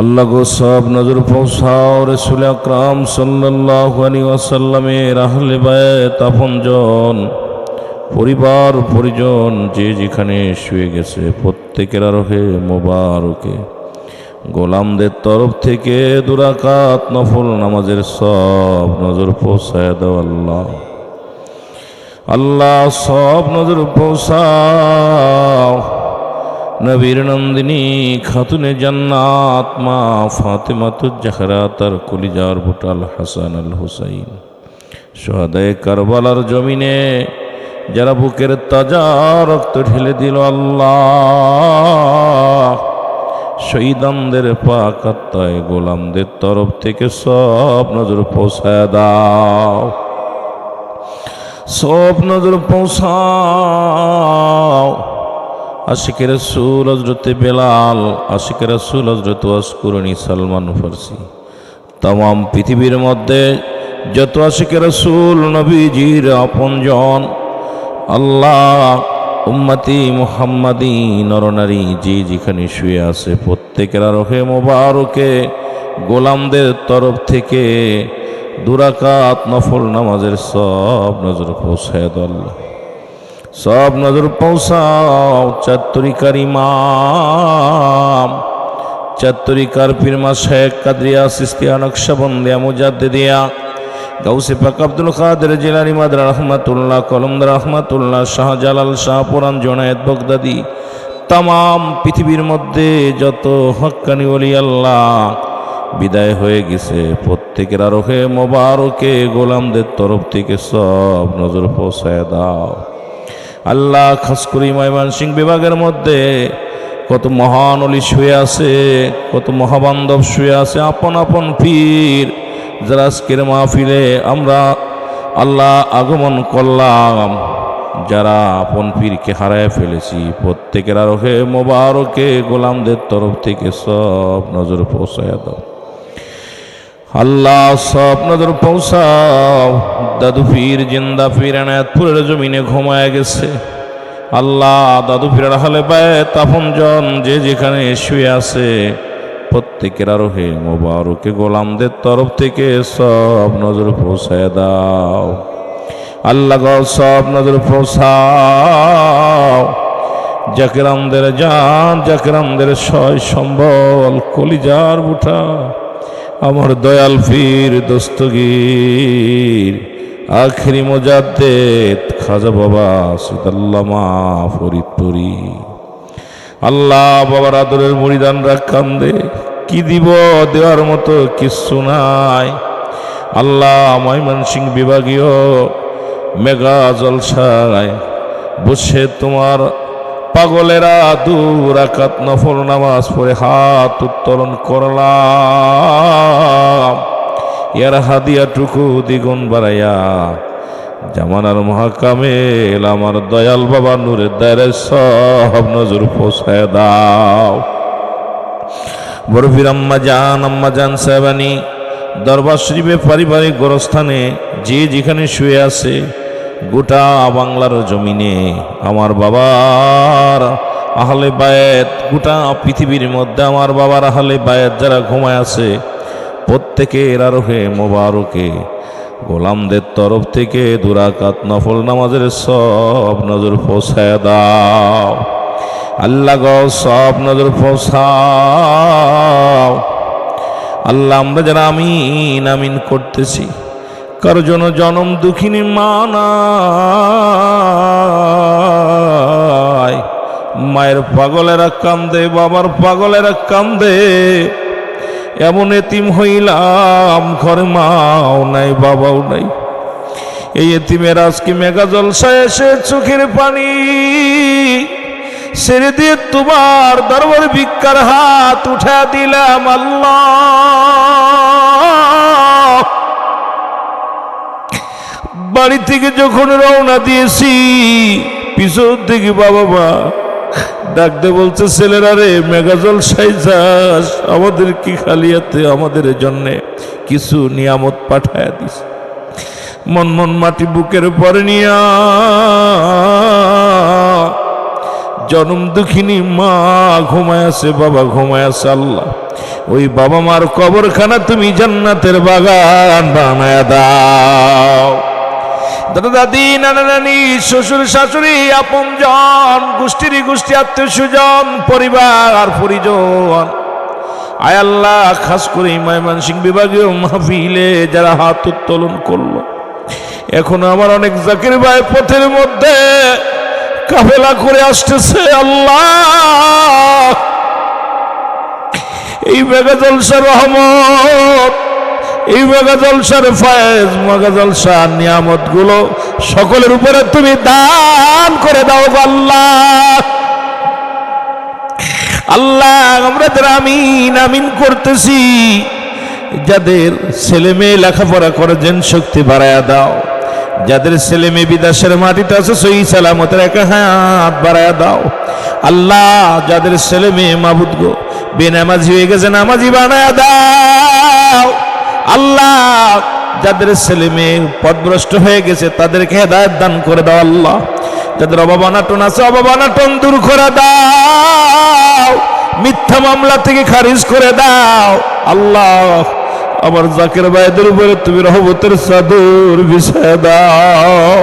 আল্লাহ গো সব নজর পৌঁছাও, রসুল আকরাম সাল্লাহ আলী ওয়াসাল্লামের আহলে বায়ত আপনজন, পরিবার পরিজন যে যেখানে শুয়ে গেছে প্রত্যেকের আরোহে মোবারকে। গোলামদের তরফ থেকে দুরাকাত নফল নামাজের সব নজর পৌঁছায় দাও আল্লাহ। আল্লাহ সব নজর পৌঁছাও। নবীর নন্দিনী খাতুনে জান্নাত, মা ফাতেমাতুজ জাহরা, তার কলিজার বুটাল হাসান আল হুসাইন। সোহাদায় কারবালার জমিনে যারা বুকের তাজা রক্ত ঢেলে দিল আল্লাহ, শহীদানদের পাক আত্মায় গোলামদের তরফ থেকে সব নজর পৌঁছায় দাও। সব নজর পৌঁছাও। আশিকের রসুল হজরতে বেলাল আশিকের রসুল হজরত ওয়াসকুরনি সালমান ফার্সি। তাম পৃথিবীর মধ্যে যত আশিকের রসুল, নবীজির আপনজন, আল্লাহ উম্মতি মুহাম্মাদি, নরনারী যে যেখানে শুয়ে আছে প্রত্যেকের আরোহে মোবারকে গোলামদের তরফ থেকে দুরাকাত নফল নামাজের সব নজর পৌঁছায় আল্লাহ। সব নজর পৌঁছাও চাত্তরিকার ইমাম। চাত্তরিকার পীরমা শেখ কাদরিয়া সিস্তিয়া নকশাবন্দিয়া মুজাদ্দিদিয়া। গাউসে পাক আব্দুল কাদের জেলানি মাদ রহমাতুল্লাহ কলমদার রহমাতুল্লাহ, শাহজালাল শাহপুরান জোনায়েত বগদাদি। তাম পৃথিবীর মধ্যে যত হক্কানি ওলি আল্লাহ, বিদায় হয়ে গেছে। প্রত্যেকের আরোহে মোবারকে গোলামদের তরফ থেকে সব নজর পৌঁছায় দাও। আল্লাহ খাস করি ময়মনসিং বিভাগের মধ্যে কত মহান অলি শুয়ে আছে, কত মহাবান্ধব শুয়ে আছে, আপন আপন পীর। যারা আজকের মাহফিলে আমরা আল্লাহ আগমন করলাম, যারা আপন পীরকে হারায় ফেলেছি, প্রত্যেকের আরোহে মোবারকে গোলামদের তরফ থেকে সব নজর পৌঁছায় দাও। আল্লাহ সব নজর পৌঁছাও। দাদু পীর জিন্দা পীর এনায়তপুরের জমিনে ঘুমায় গেছে। আল্লাহ দাদু পীরের হালে পায় তাপনজন যে যেখানে শুয়ে আছে, প্রত্যেকের আরোহে মোবারকে গোলামদের তরফ থেকে সব নজর পৌঁছায় দাও। আল্লাহ সব নজর পৌঁছাও। জাকেরামদের জান, জাকেরামদের সয়, সম্বল, কলিজার বুঠা আমার দয়াল ফির দস্তগীর। আখরি মোজাদ্দেদ খাজা বাবা সিদাল্লামা ফরিদপুরি। আল্লাহ বাবার আদরের মরিদান মরিদানরা কান্দে, কি দিব দেওয়ার মতো কিচ্ছু নাই। আল্লাহ ময়মনসিং বিভাগীয় মেগা জলসায় বসে তোমার পাগলেরা দূর আকাত নফল নামাজ পড়ে হাত উত্তোলন করলাম। ইয়ার হাদিয়াটুকু দ্বিগুণ বাড়াইয়া, জামানার মহাকামেল আমার দয়াল বাবা নূরের দায়ের সব নজর পোষায় দাও। বরফির আম্মা জান আম্মা জান সাহেবানি, দরবার শরীফে পারিবারিক গোরস্থানে যে যেখানে শুয়ে আছে গোটা বাংলার জমিনে আমার বাবার আহলে বায়েত, গোটা পৃথিবীর মধ্যে আমার বাবার আহলে বায়েত যারা ঘুমায় আছে, প্রত্যেকের আরোহে মোবারকে, গোলামদের তরফ থেকে দুরাকাত নফল নামাজের সব নজর পৌঁছায় দাও। আল্লাহ গো, সব নজর পৌঁছাও। আল্লাহ আমরা যারা আমিন আমিন করতেছি কারও জন জনম দুঃখিনী মানায়। মায়ের পাগলেরা কান্দে, বাবার পাগলেরা কান্দে। এমন এতিম হইলাম, ঘরে মাও নাই, বাবাও নাই। এই এতিমের আজকে মেগা জলসায় এসে চোখের পানি ছেড়ে দিয়ে তোমার দরবার ভিক্ষার হাত উঠা দিলাম আল্লাহ। বাড়ি থেকে যখন রওনা দিয়েছি, পিছন থেকে বাবা মা ডাকতে বলছে, ছেলেরা রে মেগাজল সাইজাস আমাদের কি খালিয়াতে আমাদের জন্যে কিছু নিয়ামত পাঠায় দিস। মন মন মাটি বুকের পরে নিয়া জনম দুঃখিনী মা ঘুমায় আছে, বাবা ঘুমায় আছে, আল্লাহ। ওই বাবা মার কবরখানা তুমি জান্নাতের বাগান বানায় দাও। দাদা দাদি নানা নানি শ্বশুর, শাশুড়ি, আপন জন, গোষ্ঠীর গোষ্ঠী, আত্মীয় স্বজন, পরিবার, পরিজন। আয় আল্লাহ, খাস করে ময়মনসিং বিভাগীয় মাহফিলে যারা হাত উত্তোলন করল। এখন আমার অনেক জাকির ভাই পথের মধ্যে কাফেলা করে আসতেছে, আল্লাহ। এই মেগা জলসার রহমত এই জলসার ফয়েজ জলসার নিয়ামতগুলো সকলের উপরে তুমি দান করে দাও আল্লাহ। আল্লাহ, আমরা যারা আমিন আমিন করতেছি, যাদের ছেলে মেয়ে লেখাপড়া করে যেন শক্তি বাড়ায়া দাও। যাদের ছেলে মেয়ে বিদেশের মাটিতে আছে, সই সালামতের একা হাত বাড়ায়া দাও। আল্লাহ, যাদের ছেলে মেয়ে মাবুদ গো, বেনামাজি হয়ে গেছে, নামাজি বানায়া দাও। আল্লাহ, যাদের ছেলে মেয়ে পদভ্রষ্ট হয়ে গেছে, তাদেরকে হেদায়ত দান করে দাও আল্লাহ। যাদের অভাবানাটন আছে অভাবানাটন দূর করে দাও। মিথ্যা মামলা থেকে খারিজ করে দাও। আল্লাহ, আমার জাকের ভাইদের উপরে তুমি রহমতের চাদর বিছায় দাও।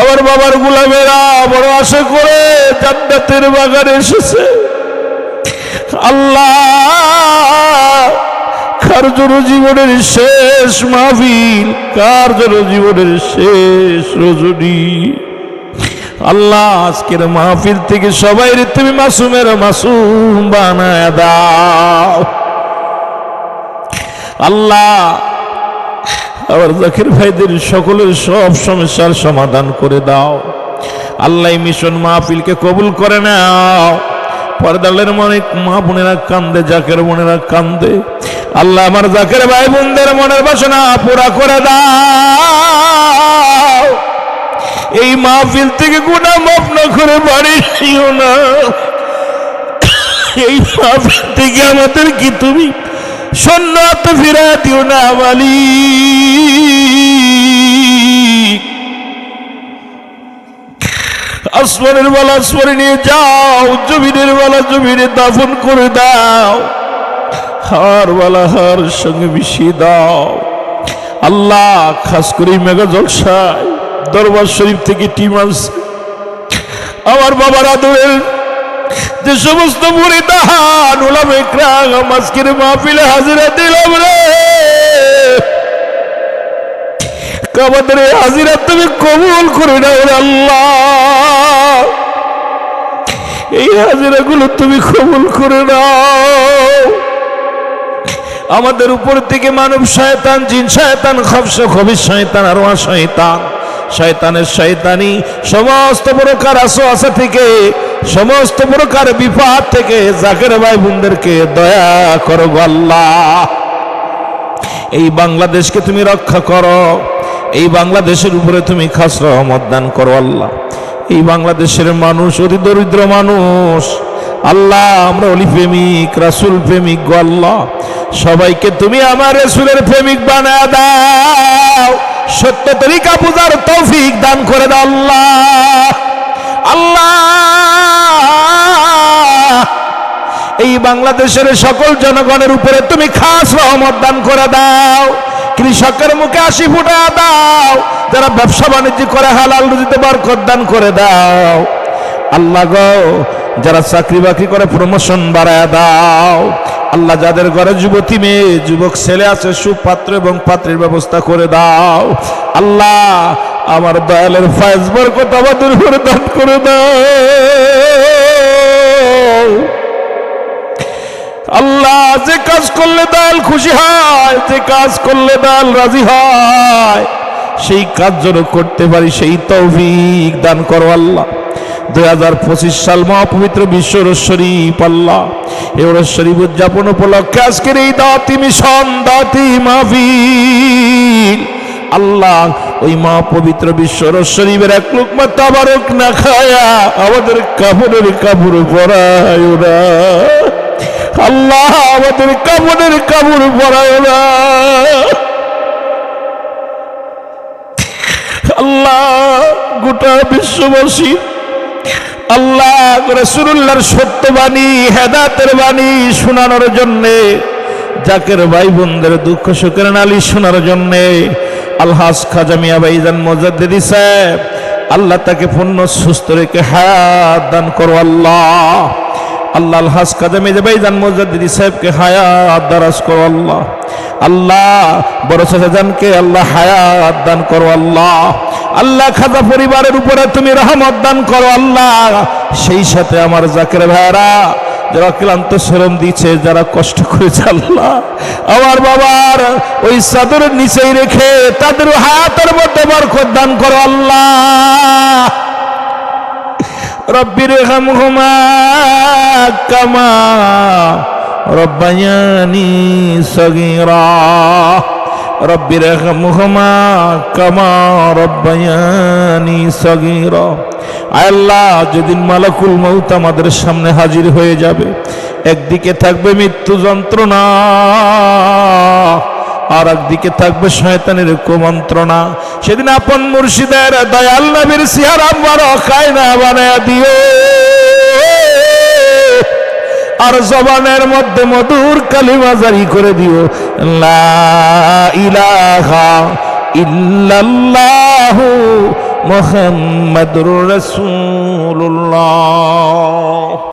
আমার বাবার গুলামেরা বড় আশা করে জান্নাতের বাগানে এসেছে। আল্লাহ কার জন্য জীবনের শেষ মাহফিল? কার জন্য জীবনের শেষ রজনী? আল্লাহ, আজকের মাহফিল থেকে সবাই তুমি মাসুমের মাসুম বানায় দাও। আল্লাহ আবার জাকির ভাইদের সকলের সব সমস্যার সমাধান করে দাও। আল্লাহ মিশন মাহফিলকে কবুল করে নাও। পর্দালের মনে মা বোনেরা কান্দে, জাকের বোনেরা কান্দে। আল্লাহ আমার জাকের ভাই বোনদের মনের বাসনা পুরা করে দাও। এই মাহফিল থেকে গুণা মাপ না করে বাড়ি নিও না। এই মাহফিল থেকে আমাদের কি তুমি সন্ন্যত ফিরা দিও না মালিক। আসমানের বেলা আসমানে নিয়ে যাও, জমিনের বেলা জমিনে দাফন করে দাও। হার বেলা হার সঙ্গে মিশিয়ে দাও। আল্লাহ, খাস করে মেগা জলসায়, দরবার শরীফ থেকে টিম আসছে আমার বাবার আদরের যে সমস্ত মুড়ি দাহান ওলাম একরাম আজকের মাহফিলে হাজিরা দিলাম রে। আমাদের হাজিরা তুমি কবুল করে নাও আল্লাহ। এই হাজিরাগুলো তুমি কবুল করে নাও। আমাদের উপর থেকে মানব শয়তান, জিন শয়তান খবস খবিস শয়তান, আর শয়তান। শয়তানের শয়তানি সমস্ত প্রকার আসো আসা থেকে, সমস্ত প্রকার বিপদ থেকে জাকের ভাই বোনদেরকে দয়া করো আল্লাহ। এই বাংলাদেশকে তুমি রক্ষা করো, এই বাংলাদেশের উপরে তুমি খাস রহমত দান করো আল্লাহ। এই বাংলাদেশের মানুষ, অতি দরিদ্র মানুষ আল্লাহ, আমরা অলি প্রেমিক, রাসুল প্রেমিক গো আল্লাহ। সবাইকে তুমি আমার রসুলের প্রেমিক বানা দাও। সত্য তরিকা পূজার তৌফিক দান করে দাও আল্লাহ। আল্লাহ, এই বাংলাদেশের সকল জনগণের উপরে তুমি খাস রহমত দান করে দাও। কৃষকের মুখে হাসি ফুটা দাও। যারা ব্যবসা বাণিজ্য করে হালাল রুজিতে বরকত দান করে দাও। আল্লাহ গো যারা চাকরি বাকরি করে প্রমোশন বাড়ায় দাও। আল্লাহ যাদের ঘরে যুবতী মেয়ে, যুবক ছেলে আছে, সুপাত্র এবং পাত্রের ব্যবস্থা করে দাও। আল্লাহ, আমার দয়ালের ফায়জ বরকত আমাদের উপরে দান করে দাও। আল্লাহ, যে কাজ করলে দয়াল খুশি হয়, যে কাজ করলে দয়াল রাজি হয়, সেই কাজ যেন করতে পারি, সেই তৌফিক দান করো আল্লাহ। দুই হাজার পঁচিশ সাল মহাপবিত্র বিশ্ব শরীফ, আল্লাহ। এই উদযাপন উপলক্ষে আজকের এই দাতি মিশন দাতি মাহফিল। আল্লাহ, ওই মা পবিত্র বিশ্ব শরীফের এক লোকমা তাবারক না খায়া আমাদের কাপড়ের কাপড় পরায় ওরা আল্লাহ, আমাদের কাপড়ের কাপড় পরায় না। আল্লাহ, গোটা বিশ্ববাসী আল্লাহ রসুল্লাহর সত্যবাণী হেদাতের বাণী শোনানোর জন্যে জাকের ভাই বোনদের দুঃখ সুখের নালী শোনার জন্যে আল্হাস খাজা মিয়া ভাইজান মজাদ্দিদি সাহেব, আল্লাহ তাকে পূর্ণ সুস্থ রেখে হ্যাঁ দান করো আল্লাহ। আল্লাহ আলহাস কাজা মেজে ভাইজান মজাদ্দিদি সাহেবকে হায়াত দারাজ করো আল্লাহ। আল্লাহ, বড় চাচাজানকে আল্লাহ হায়াত দান করো আল্লাহ। আল্লাহ খাজা পরিবারের উপরে তুমি রহমত দান করো আল্লাহ। সেই সাথে আমার জাকের ভাইরা যারা ক্লান্ত শ্রম দিচ্ছে, যারা কষ্ট করেছে আল্লাহ। আমার বাবার ওই চাদরের নিচেই রেখে তাদের হাতের মধ্যে বরকত দান করো আল্লাহ। রব্বির হামহুমা কামা রব্বায়ানি সগীরা। রব্বির হামহুমা কামা রব্বায়ানি সগীরা। আল্লাহ, যেদিন মালাকুল মৌত আমাদের সামনে হাজির হয়ে যাবে, একদিকে থাকবে মৃত্যু যন্ত্রণা। আর একদিকে থাকবে শয়তানের কুমন্ত্রণা। সেদিন আপন মুর্শিদের দয়াল নবীর সিহার আমার কায়না বানায় দিও। আর জবানের মধ্যে মধুর কালিমা জারি করে দিও। ইলাহা ইল্লাল্লাহু মুহাম্মাদুর রাসূলুল্লাহ।